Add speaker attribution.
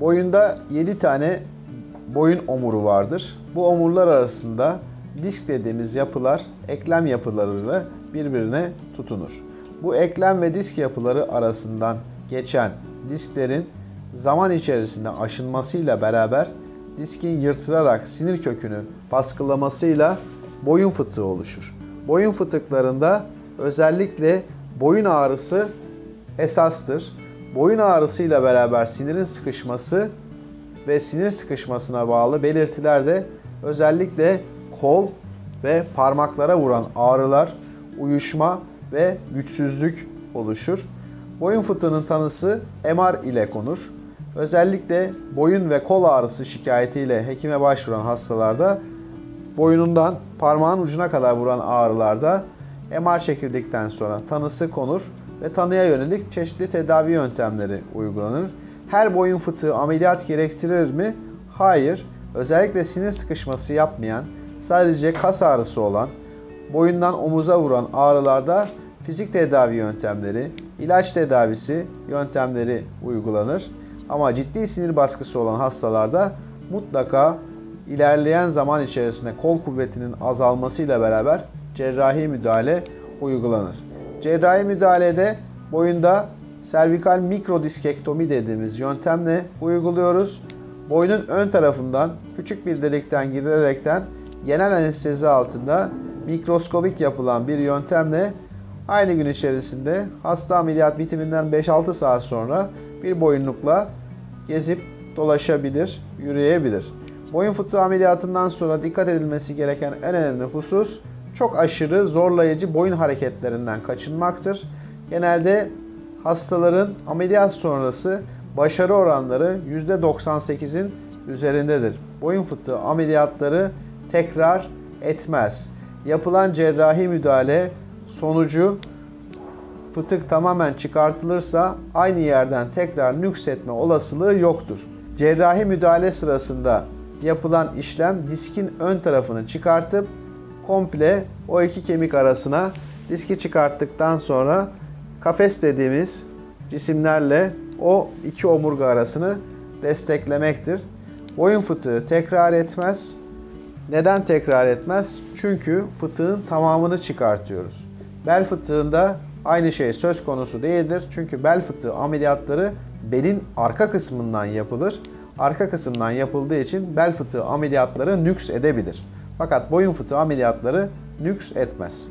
Speaker 1: Boyunda 7 tane boyun omuru vardır. Bu omurlar arasında disk dediğimiz yapılar eklem yapılarıyla birbirine tutunur. Bu eklem ve disk yapıları arasından geçen disklerin zaman içerisinde aşınmasıyla beraber diskin yırtılarak sinir kökünü baskılamasıyla boyun fıtığı oluşur. Boyun fıtıklarında özellikle boyun ağrısı esastır. Boyun ağrısıyla beraber sinirin sıkışması ve sinir sıkışmasına bağlı belirtiler de özellikle kol ve parmaklara vuran ağrılar, uyuşma ve güçsüzlük oluşur. Boyun fıtığının tanısı MR ile konur. Özellikle boyun ve kol ağrısı şikayetiyle hekime başvuran hastalarda boynundan parmağın ucuna kadar vuran ağrılarda MR çekirdikten sonra tanısı konur ve tanıya yönelik çeşitli tedavi yöntemleri uygulanır. Her boyun fıtığı ameliyat gerektirir mi? Hayır. Özellikle sinir sıkışması yapmayan, sadece kas ağrısı olan, boyundan omuza vuran ağrılarda fizik tedavi yöntemleri, ilaç tedavisi yöntemleri uygulanır. Ama ciddi sinir baskısı olan hastalarda mutlaka ilerleyen zaman içerisinde kol kuvvetinin azalmasıyla beraber cerrahi müdahale uygulanır. Cerrahi müdahalede boyunda servikal mikrodiskektomi dediğimiz yöntemle uyguluyoruz. Boynun ön tarafından küçük bir delikten girilerekten genel anestezi altında mikroskobik yapılan bir yöntemle aynı gün içerisinde hasta ameliyat bitiminden 5-6 saat sonra bir boyunlukla gezip dolaşabilir, yürüyebilir. Boyun fıtığı ameliyatından sonra dikkat edilmesi gereken en önemli husus çok aşırı zorlayıcı boyun hareketlerinden kaçınmaktır. Genelde hastaların ameliyat sonrası başarı oranları %98'in üzerindedir. Boyun fıtığı ameliyatları tekrar etmez. Yapılan cerrahi müdahale sonucu fıtık tamamen çıkartılırsa aynı yerden tekrar nüksetme olasılığı yoktur. Cerrahi müdahale sırasında yapılan işlem diskin ön tarafını çıkartıp komple o iki kemik arasına diski çıkarttıktan sonra kafes dediğimiz cisimlerle o iki omurga arasını desteklemektir. Boyun fıtığı tekrar etmez. Neden tekrar etmez? Çünkü fıtığın tamamını çıkartıyoruz. Bel fıtığında aynı şey söz konusu değildir. Çünkü bel fıtığı ameliyatları belin arka kısmından yapılır. Arka kısımdan yapıldığı için bel fıtığı ameliyatları nüks edebilir. Fakat boyun fıtığı ameliyatları nüks etmez.